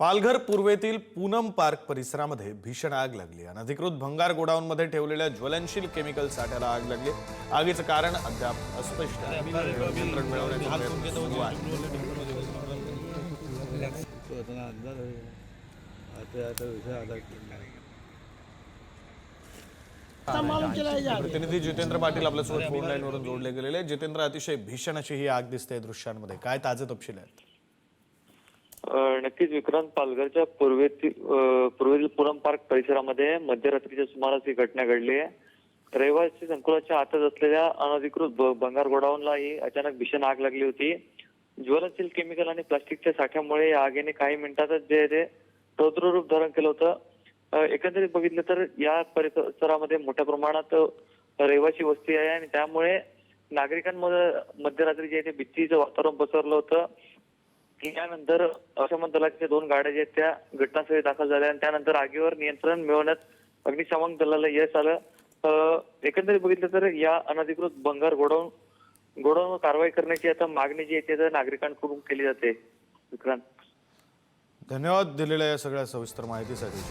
Palghar पूर्वेतील Poonam park परिसरामध्ये भीषण आग लागली. अनधिकृत भंगार गोडाऊनमध्ये ठेवलेल्या ज्वलनशील केमिकल साठ्याला आग लागली. आगीचं कारण अद्याप अस्पष्ट आहे. नियंत्रण मिळवण्याचा प्रयत्न सुरू आहे. अंदाज आता आता विषय प्रतिनिधी जितेंद्र पाटील आपल्यासोबत फोन लाईनवरून जोडले गेलेले आहेत. जितेंद्र अतिशय भीषण अशी ही आग दिसते दृश्यांमध्ये. काय ताजे तपशील आहेत? नक्कीच विक्रांत पालघरच्या पूर्वेतील पूर्वेतील पुरम पार्क परिसरामध्ये मध्यरात्रीच्या सुमारास ही घटना घडली आहे. रहिवासी संकुलाच्या आतच असलेल्या अनधिकृत भंगार गोडाऊनला ही अचानक भीषण आग लागली होती. ज्वलनशील केमिकल आणि प्लास्टिकच्या साठ्यामुळे या आगीने काही मिनिटातच जे आहे ते रौद्र रूप धारण केलं होतं. एकंदरीत बघितलं तर या परिसरामध्ये मोठ्या प्रमाणात रहिवासी वस्ती आहे आणि त्यामुळे नागरिकांमध्ये मध्यरात्री जे आहे ते भीतीचं वातावरण पसरलं होतं. यानंतर अग्निशमन दलाच्या दोन गाड्या ज्या आहेत त्या घटनास्थळी दाखल झाल्या आणि त्यानंतर आगीवर नियंत्रण मिळवण्यात अग्निशमन दलाला यश आलं. एकंदरीत बघितलं तर या अनधिकृत बंगार गोडाऊन गोडाऊन कारवाई करण्याची आता मागणी जी आहे ती नागरिकांकडून केली जाते. विक्रांत. धन्यवाद दिलेल्या या सगळ्या सविस्तर माहितीसाठी.